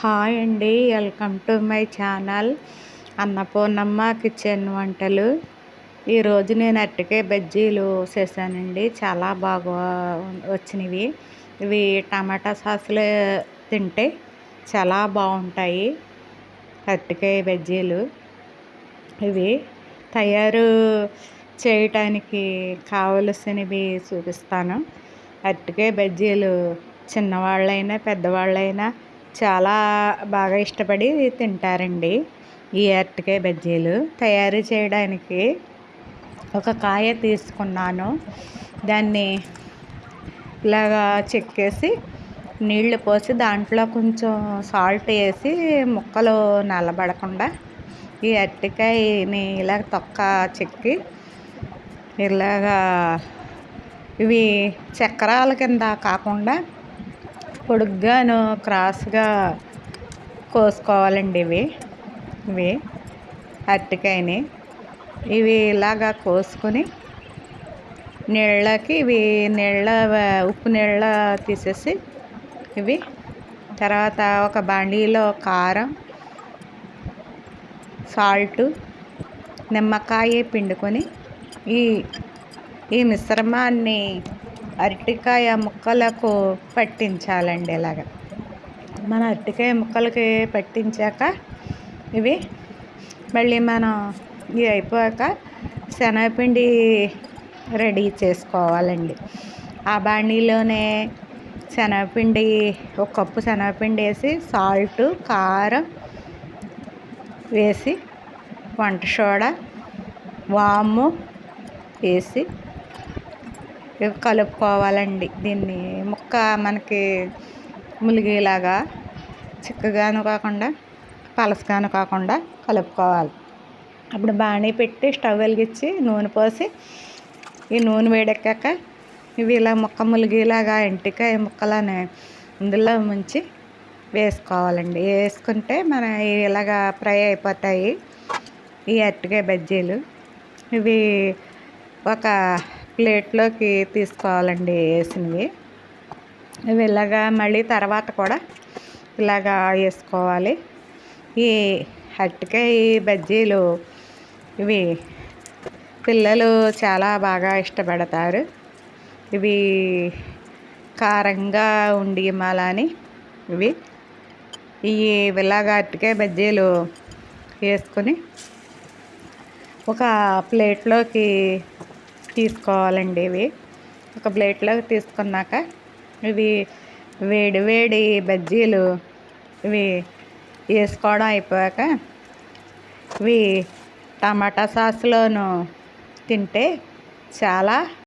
Hi అండి welcome to my channel Annapurnamma kitchen వంటలు. ఈరోజు నేను అరటికాయ బజ్జీలు చేశానండి చాలా బాగా వచ్చినవి. ఇవి టమాటా సాస్లో తింటే చాలా బాగుంటాయి అరటికాయ బజ్జీలు. ఇవి తయారు చేయటానికి కావలసినవి చూపిస్తాను. అరటికాయ బజ్జీలు చిన్నవాళ్ళైనా పెద్దవాళ్ళైనా చాలా బాగా ఇష్టపడి తింటారండి ఈ అరటికాయ బజ్జీలు. తయారు చేయడానికి ఒక కాయ తీసుకున్నాను. దాన్ని ఇలాగా చెక్కేసి నీళ్ళు పోసి దాంట్లో కొంచెం సాల్ట్ వేసి ముక్కలు నల్లబడకుండా ఈ అరటికాయని ఇలా తొక్క చెక్కి ఇలాగా ఇవి చక్రాల కింద కాకుండా పొడుగ్గాను క్రాస్గా కోసుకోవాలండి ఇవి. ఇవి అరటికాయని. ఇవి ఇలాగా కోసుకొని నీళ్ళకి ఇవి నీళ్ళ ఉప్పు నీళ్ళ తీసేసి ఇవి. తర్వాత ఒక బండిలో కారం సాల్ట్ నిమ్మకాయ పిండుకొని ఈ ఈ మిశ్రమాన్ని అరటికాయ ముక్కలకు పట్టించాలండి ఇలాగ మన అరటికాయ ముక్కలకి పట్టించాక ఇవి మళ్ళీ మనం ఇవి అయిపోయాక శనగపిండి రెడీ చేసుకోవాలండి. ఆ బాణీలోనే శనగపిండి ఒక కప్పు శనగపిండి వేసి సాల్ట్ కారం వేసి వంట సోడా వాము వేసి కలుపుకోవాలండి. దీన్ని ముక్క మనకి ములిగేలాగా చిక్కగాను కాకుండా పలసగాను కాకుండా కలుపుకోవాలి. అప్పుడు బాణీ పెట్టి స్టవ్ వెలిగించి నూనె పోసి ఈ నూనె వేడెక్కాక ఇవి ఇలా ముక్క ములిగేలాగా ఎంటికాయ ముక్కలని ఇందులో ముంచి వేసుకోవాలండి. వేసుకుంటే మన ఇలాగా ఫ్రై అయిపోతాయి. ఈ అరటికాయ బజ్జీలు. ఇవి ఒక ప్లేట్లోకి తీసుకోవాలండి వేసినవి. ఇవి ఇలాగా మళ్ళీ తర్వాత కూడా ఇలాగా వేసుకోవాలి. ఈ అరటికాయ బజ్జీలు ఇవి పిల్లలు చాలా బాగా ఇష్టపడతారు. ఇవి కారంగా ఉండి మాలని ఇవి. ఈ ఇలాగా అరటికాయ బజ్జీలు వేసుకొని ఒక ప్లేట్లోకి తీసుకోవాలండి ఇవి. ఒక ప్లేట్లోకి తీసుకున్నాక ఇవి వేడి వేడి బజ్జీలు ఇవి వేసుకోవడం అయిపోయాక ఇవి టమాటా సాస్లోను తింటే చాలా